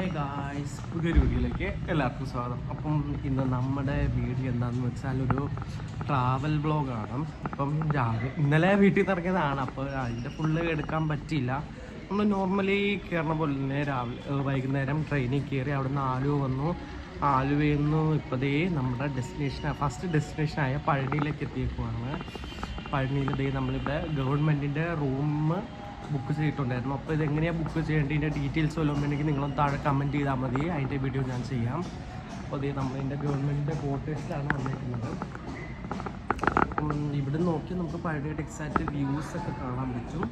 Hi guys പുതിയൊരു വീഡിയോയിലേക്ക് എല്ലാവർക്കും സ്വാഗതം. അപ്പം ഇന്ന് നമ്മുടെ വീഡിയോ എന്താണെന്ന് വെച്ചാൽ ഒരു ട്രാവൽ ബ്ലോഗാണ് അപ്പം രാവിലെ ഇന്നലെ വീട്ടിൽ നിന്ന് ഇറങ്ങിയതാണ്. അപ്പോൾ അതിന്റെ ഫുള്ള് എടുക്കാൻ പറ്റിയില്ല. നമ്മൾ നോർമലി കയറണ പോലെ തന്നെ രാവിലെ വൈകുന്നേരം ട്രെയിനിൽ കയറി അവിടെ നിന്ന് ആലുവ വന്നു. ആലുവയിൽ നിന്ന് ഇപ്പോഴേ നമ്മുടെ ഡെസ്റ്റിനേഷൻ ഫസ്റ്റ് ഡെസ്റ്റിനേഷനായ പഴനിയിലേക്ക് എത്തിയേക്കുവാണ്. പഴനിയിൽ ദേ നമ്മളിവിടെ ഗവൺമെന്റിന്റെ റൂം ബുക്ക് ചെയ്തിട്ടുണ്ടായിരുന്നു അപ്പോൾ ഇത് എങ്ങനെയാണ് ബുക്ക് ചെയ്യേണ്ടതിന്റെ ഡീറ്റെയിൽസ് വല്ലതും ഉണ്ടെങ്കിൽ താഴെ കമന്റ് ചെയ്താൽ മതി. അതിന്റെ വീഡിയോ ഞാൻ ചെയ്യാം. അപ്പോൾ ഇത് നമ്മളതിന്റെ ഗവൺമെന്റിന്റെ ക്വാർട്ടേഴ്സിലാണ് വന്നിരിക്കുന്നത്. ഇവിടെ നോക്കി നമുക്ക് പഴയയുടെ എക്സാക്റ്റ് വ്യൂസ് ഒക്കെ കാണാൻ പറ്റും.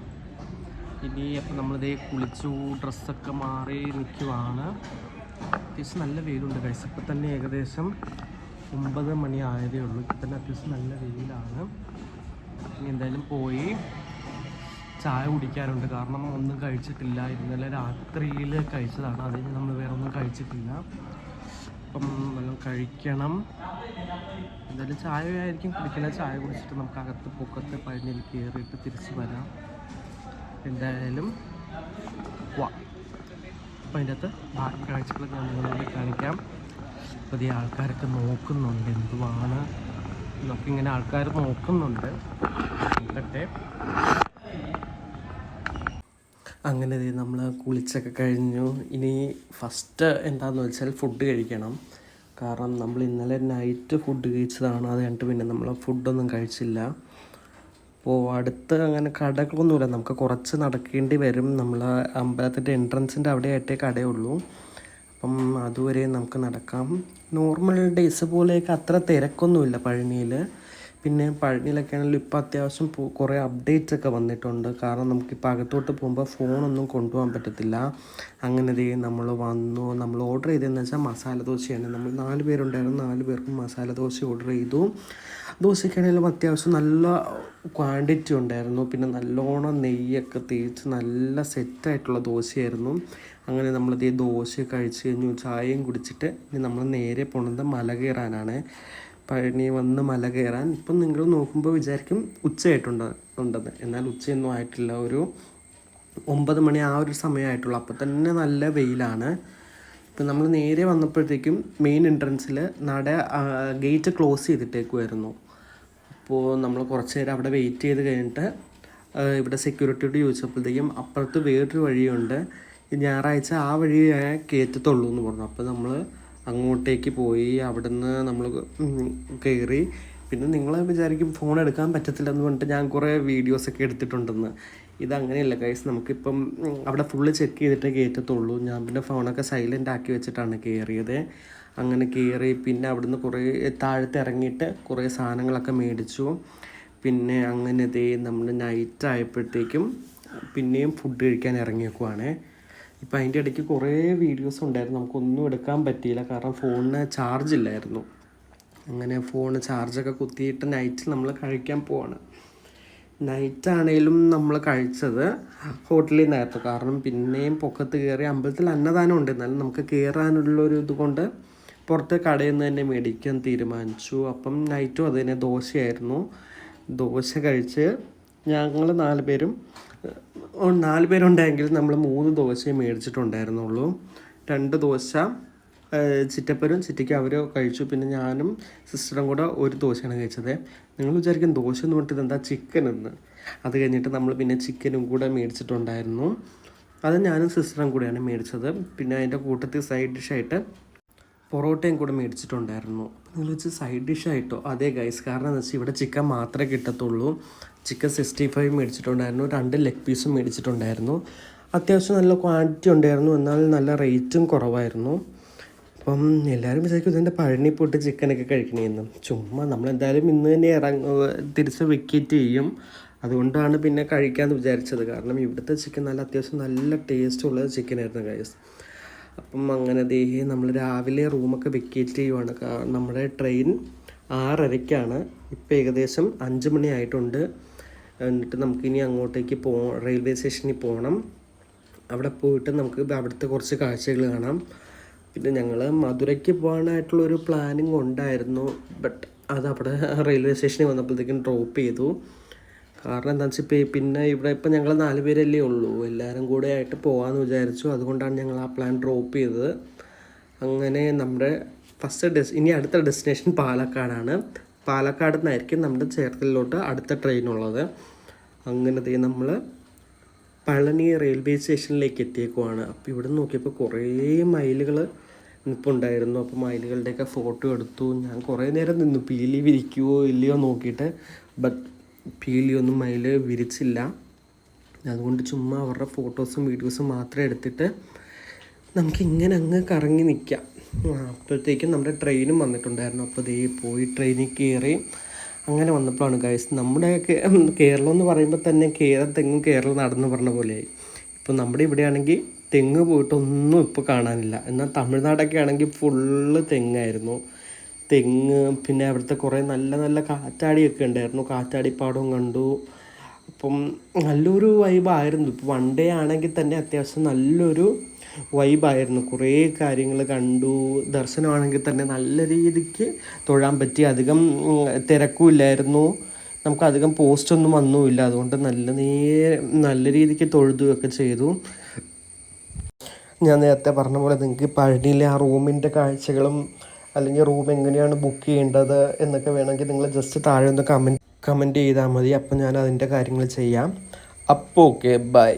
ഇനി അപ്പം നമ്മളിതേ കുളിച്ചു ഡ്രസ്സൊക്കെ മാറി നിൽക്കുവാണ്. അത്യാവശ്യം നല്ല വെയിലുണ്ട് കഴിച്ച് ഇപ്പം തന്നെ ഏകദേശം ഒമ്പത് മണി ആയതേ ഉള്ളൂ. ഇപ്പം തന്നെ അത്യാവശ്യം നല്ല വെയിലാണ്. ഇനി എന്തായാലും പോയി. ചായ കുടിക്കാറുണ്ട്. കാരണം ഒന്നും കഴിച്ചിട്ടില്ല. ഇന്നലെ രാത്രിയിൽ കഴിച്ചതാണ്. അത് കഴിഞ്ഞ് നമ്മൾ വേറെ ഒന്നും കഴിച്ചിട്ടില്ല. അപ്പം നമ്മൾ കഴിക്കണം. എന്തായാലും ചായ ആയിരിക്കും ചായ കുടിച്ചിട്ട് നമുക്ക് അകത്ത് പൊക്കത്ത് പഴനിയിൽ കയറിയിട്ട് തിരിച്ച് വരാം. എന്തായാലും വാ. അപ്പം അതിന്റെ അകത്ത് ബാക്കി കാഴ്ചകളൊക്കെ നിങ്ങളോട് കാണിക്കാം. പുതിയ ആൾക്കാരൊക്കെ നോക്കുന്നുണ്ട്. എന്തുവാണ്? എന്നൊക്കെ ഇങ്ങനെ ആൾക്കാർ നോക്കുന്നുണ്ട്. നോക്കട്ടെ അങ്ങനെ നമ്മൾ കുളിച്ചൊക്കെ കഴിഞ്ഞു. ഇനി ഫസ്റ്റ് എന്താണെന്ന് വെച്ചാൽ ഫുഡ് കഴിക്കണം. കാരണം നമ്മൾ ഇന്നലെ നൈറ്റ് ഫുഡ് കഴിച്ചതാണ്. അത് കഴിഞ്ഞിട്ട് പിന്നെ നമ്മൾ ഫുഡൊന്നും കഴിച്ചില്ല. അപ്പോൾ അടുത്ത് അങ്ങനെ കടകളൊന്നുമില്ല. നമുക്ക് കുറച്ച് നടക്കേണ്ടി വരും. നമ്മൾ അമ്പലത്തിന്റെ എൻട്രൻസിന്റെ അവിടെ ആയിട്ടേ കടയുള്ളൂ. അപ്പം അതുവരെ നമുക്ക് നടക്കാം. നോർമൽ ഡേയ്സ് പോലെയൊക്കെ അത്ര തിരക്കൊന്നുമില്ല പഴനിയിൽ പിന്നെ പഴനിയിലൊക്കെ ആണെങ്കിലും ഇപ്പോൾ അത്യാവശ്യം കുറേ അപ്ഡേറ്റ്സ് ഒക്കെ വന്നിട്ടുണ്ട്. കാരണം നമുക്കിപ്പോൾ അകത്തോട്ട് പോകുമ്പോൾ ഫോണൊന്നും കൊണ്ടുപോകാൻ പറ്റത്തില്ല. അങ്ങനെ ദേ നമ്മൾ വന്നു. നമ്മൾ ഓർഡർ ചെയ്തതെന്ന് വെച്ചാൽ മസാല ദോശയാണ്. നമ്മൾ നാല് പേരുണ്ടായിരുന്നു. നാല് പേർക്കും മസാല ദോശ ഓർഡർ ചെയ്തു. ദോശയ്ക്കാണെങ്കിലും അത്യാവശ്യം നല്ല ക്വാണ്ടിറ്റി ഉണ്ടായിരുന്നു. പിന്നെ നല്ലോണം നെയ്യൊക്കെ തേച്ച് നല്ല സെറ്റായിട്ടുള്ള ദോശയായിരുന്നു. അങ്ങനെ നമ്മളിത് ദോശ കഴിച്ച് കഴിഞ്ഞു ചായയും കുടിച്ചിട്ട് ഇനി നമ്മൾ നേരെ പോണത് മല കയറാനാണ്. പഴനി വന്ന് മല കയറാൻ ഇപ്പം നിങ്ങൾ നോക്കുമ്പോൾ വിചാരിക്കും ഉച്ചയായിട്ടുണ്ട് എന്നാൽ ഉച്ചയൊന്നും ആയിട്ടില്ല. ഒരു ഒമ്പത് മണി ആ ഒരു സമയമായിട്ടുള്ളൂ. അപ്പോൾ തന്നെ നല്ല വെയിലാണ്. ഇപ്പം നമ്മൾ നേരെ വന്നപ്പോഴത്തേക്കും മെയിൻ എൻട്രൻസിൽ നട ഗേറ്റ് ക്ലോസ് ചെയ്തിട്ടേക്കുമായിരുന്നു അപ്പോൾ നമ്മൾ കുറച്ച് നേരം അവിടെ വെയിറ്റ് ചെയ്ത് കഴിഞ്ഞിട്ട് ഇവിടെ സെക്യൂരിറ്റിയോട് ചോദിച്ചപ്പോഴത്തേക്കും അപ്പുറത്ത് വേറൊരു വഴിയുണ്ട്. ഞായറാഴ്ച ആ വഴി കയറ്റത്തുള്ളൂ എന്ന് പറഞ്ഞു. അപ്പോൾ നമ്മൾ അങ്ങോട്ടേക്ക് പോയി അവിടുന്ന് നമ്മൾ കയറി പിന്നെ നിങ്ങൾ വിചാരിക്കും ഫോൺ എടുക്കാൻ പറ്റത്തില്ലെന്ന് പറഞ്ഞിട്ട് ഞാൻ കുറേ വീഡിയോസൊക്കെ എടുത്തിട്ടുണ്ടെന്ന്. ഇതങ്ങനെയല്ല കൈസ് നമുക്കിപ്പം അവിടെ ഫുള്ള് ചെക്ക് ചെയ്തിട്ടേ കയറ്റത്തുള്ളൂ ഞാൻ പിന്നെ ഫോണൊക്കെ സൈലന്റ് ആക്കി വെച്ചിട്ടാണ് കയറിയത് അങ്ങനെ കയറി പിന്നെ അവിടുന്ന് കുറേ താഴത്തെ ഇറങ്ങിയിട്ട് കുറേ സാധനങ്ങളൊക്കെ മേടിച്ചു. പിന്നെ അങ്ങനെ ദേ നമ്മൾ നൈറ്റ് ആയപ്പോഴത്തേക്കും പിന്നെയും ഫുഡ് കഴിക്കാൻ ഇറങ്ങിയേക്കുവാണേ. ഇപ്പം അതിന്റെ ഇടയ്ക്ക് കുറേ വീഡിയോസ് ഉണ്ടായിരുന്നു. നമുക്കൊന്നും എടുക്കാൻ പറ്റിയില്ല. കാരണം ഫോണിന് ചാർജ് ഇല്ലായിരുന്നു. അങ്ങനെ ഫോൺ ചാർജൊക്കെ കുത്തിയിട്ട് നൈറ്റ് നമ്മൾ കഴിക്കാൻ പോവാണ്. നൈറ്റ് ആണെങ്കിലും നമ്മൾ കഴിച്ചത് ഹോട്ടലിൽ നിന്നായിരുന്നു. കാരണം പിന്നെയും പൊക്കത്ത് കയറി അമ്പലത്തിൽ അന്നദാനം ഉണ്ട്. എന്നാലും നമുക്ക് കയറാനുള്ളൊരു ഇതുകൊണ്ട് ഇത് കൊണ്ട് പുറത്ത് കടയിൽ നിന്ന് തന്നെ മേടിക്കാൻ തീരുമാനിച്ചു. അപ്പം നൈറ്റും അത് തന്നെ ദോശയായിരുന്നു. ദോശ കഴിച്ച് ഞങ്ങൾ നാല് പേരും നാല് പേരുണ്ടെങ്കിൽ നമ്മൾ മൂന്ന് ദോശയെ മേടിച്ചിട്ടുണ്ടായിരുന്നുള്ളൂ. രണ്ട് ദോശ ചിറ്റപ്പരും ചിറ്റയ്ക്കും അവർ കഴിച്ചു. പിന്നെ ഞാനും സിസ്റ്ററും കൂടെ ഒരു ദോശയാണ് കഴിച്ചത്. നിങ്ങൾ വിചാരിക്കും ദോശ എന്ന് പറഞ്ഞിട്ട് എന്താ ചിക്കൻ എന്ന്. അത് കഴിഞ്ഞിട്ട് നമ്മൾ പിന്നെ ചിക്കനും കൂടെ മേടിച്ചിട്ടുണ്ടായിരുന്നു. അത് ഞാനും സിസ്റ്ററും കൂടെയാണ് മേടിച്ചത്. പിന്നെ അതിന്റെ കൂട്ടത്തിൽ സൈഡ് ഡിഷായിട്ട് പൊറോട്ടയും കൂടെ മേടിച്ചിട്ടുണ്ടായിരുന്നു. അപ്പോൾ നിങ്ങൾ വെച്ച് സൈഡ് ഡിഷായിട്ടോ അതെ ഗൈസ് കാരണം എന്ന് വെച്ചാൽ ഇവിടെ ചിക്കൻ മാത്രമേ കിട്ടത്തുള്ളൂ. ചിക്കൻ സിക്സ്റ്റി ഫൈവ് മേടിച്ചിട്ടുണ്ടായിരുന്നു. രണ്ട് ലെഗ് പീസും മേടിച്ചിട്ടുണ്ടായിരുന്നു. അത്യാവശ്യം നല്ല ക്വാണ്ടിറ്റി ഉണ്ടായിരുന്നു. എന്നാൽ നല്ല റേറ്റും കുറവായിരുന്നു. അപ്പം എല്ലാവരും വിചാരിക്കും ഇതിന്റെ പഴനി പോയിട്ട് ചിക്കനൊക്കെ കഴിക്കണമെന്ന് ചുമ്മാ നമ്മളെന്തായാലും ഇന്ന് തന്നെ ഇറങ്ങ തിരിച്ച് വെക്കേറ്റ് ചെയ്യും. അതുകൊണ്ടാണ് പിന്നെ കഴിക്കാമെന്ന് വിചാരിച്ചത്. കാരണം ഇവിടുത്തെ ചിക്കൻ നല്ല അത്യാവശ്യം നല്ല ടേസ്റ്റ് ടേസ്റ്റുള്ള ചിക്കനായിരുന്നു ഗൈസ് അപ്പം അങ്ങനെ ദേഹി നമ്മൾ രാവിലെ റൂമൊക്കെ വെക്കേറ്റ് ചെയ്യുവാണ്. നമ്മുടെ ട്രെയിൻ ആറരയ്ക്കാണ്. ഇപ്പം ഏകദേശം അഞ്ച് മണി ആയിട്ടുണ്ട്. എന്നിട്ട് നമുക്കിനി അങ്ങോട്ടേക്ക് പോ റെയിൽവേ സ്റ്റേഷനിൽ പോകണം. അവിടെ പോയിട്ട് നമുക്ക് അവിടുത്തെ കുറച്ച് കാഴ്ചകൾ കാണാം. പിന്നെ ഞങ്ങൾ മധുരയ്ക്ക് പോകാനായിട്ടുള്ളൊരു പ്ലാനിങ് ഉണ്ടായിരുന്നു. ബട്ട് അത് അവിടെ റെയിൽവേ സ്റ്റേഷനിൽ വന്നപ്പോഴത്തേക്കും ഡ്രോപ്പ് ചെയ്തു. കാരണം എന്താണെന്ന് വെച്ചാൽ പിന്നെ ഇവിടെ ഇപ്പം ഞങ്ങൾ നാല് പേരല്ലേ ഉള്ളൂ. എല്ലാവരും കൂടെ ആയിട്ട് പോകാമെന്ന് വിചാരിച്ചു. അതുകൊണ്ടാണ് ഞങ്ങൾ ആ പ്ലാൻ ഡ്രോപ്പ് ചെയ്തത്. അങ്ങനെ നമ്മുടെ ഫസ്റ്റ് ഡെസ് ഇനി അടുത്ത ഡെസ്റ്റിനേഷൻ പാലക്കാടാണ്. പാലക്കാട് നിന്നായിരിക്കും നമ്മുടെ ചേർത്തലിലോട്ട് അടുത്ത ട്രെയിൻ ഉള്ളത്. അങ്ങനെ ദേ നമ്മൾ പളനി റെയിൽവേ സ്റ്റേഷനിലേക്ക് എത്തിയേക്കുവാണ്. അപ്പോൾ ഇവിടെ നോക്കിയപ്പോൾ കുറേ മയിലുകൾ നിൽപ്പുണ്ടായിരുന്നു അപ്പോൾ മയിലുകളുടെയൊക്കെ ഫോട്ടോ എടുത്തു. ഞാൻ കുറേ നേരം നിന്നു. പീലി വിരിക്കുവോ ഇല്ലയോ നോക്കിയിട്ട്. ബട്ട് പീലിയൊന്നും മയിൽ വിരിച്ചില്ല. അതുകൊണ്ട് ചുമ്മാ അവരുടെ ഫോട്ടോസും വീഡിയോസും മാത്രം എടുത്തിട്ട് നമുക്ക് ഇങ്ങനെ അങ്ങ് കറങ്ങി നിൽക്കാം അപ്പോഴത്തേക്കും നമ്മുടെ ട്രെയിനും വന്നിട്ടുണ്ടായിരുന്നു. അപ്പോൾ ദേ പോയി ട്രെയിനിൽ കയറി അങ്ങനെ വന്നപ്പോഴാണ് ഗൈസ് നമ്മുടെ കേരളം എന്ന് പറയുമ്പോൾ തന്നെ കേരളം തെങ്ങും കേരളം നടന്ന് പറഞ്ഞ പോലെയായി. ഇപ്പോൾ നമ്മുടെ ഇവിടെയാണെങ്കിൽ തെങ്ങ് പോയിട്ടൊന്നും ഇപ്പോൾ കാണാനില്ല. എന്നാൽ തമിഴ്നാടൊക്കെ ആണെങ്കിൽ ഫുള്ള് തെങ്ങായിരുന്നു. തെങ്ങ് പിന്നെ അവിടുത്തെ കുറേ നല്ല നല്ല കാറ്റാടിയൊക്കെ ഉണ്ടായിരുന്നു. കാറ്റാടിപ്പാടവും കണ്ടു. അപ്പം നല്ലൊരു വൈബായിരുന്നു ഇപ്പോൾ വൺ ഡേ ആണെങ്കിൽ തന്നെ അത്യാവശ്യം നല്ലൊരു വൈബായിരുന്നു കുറേ കാര്യങ്ങൾ കണ്ടു. ദർശനമാണെങ്കിൽ തന്നെ നല്ല രീതിക്ക് തൊഴാൻ പറ്റി. അധികം തിരക്കും തിരക്കുമില്ലായിരുന്നു. നമുക്ക് അധികം പോസ്റ്റൊന്നും വന്നുമില്ല. അതുകൊണ്ട് നല്ല നേരെ നല്ല രീതിക്ക് തൊഴുതുകയൊക്കെ ചെയ്തു. ഞാൻ നേരത്തെ പറഞ്ഞ പോലെ നിങ്ങൾക്ക് പഴനിയിലെ ആ റൂമിന്റെ കാഴ്ചകളും അല്ലെങ്കിൽ റൂം എങ്ങനെയാണ് ബുക്ക് ചെയ്യേണ്ടത് എന്നൊക്കെ വേണമെങ്കിൽ നിങ്ങൾ ജസ്റ്റ് താഴെ ഒന്ന് കമന്റ് കമന്റ് ചെയ്താൽ മതി. അപ്പം ഞാൻ അതിന്റെ കാര്യങ്ങൾ ചെയ്യാം. അപ്പോൾ ഓക്കെ ബൈ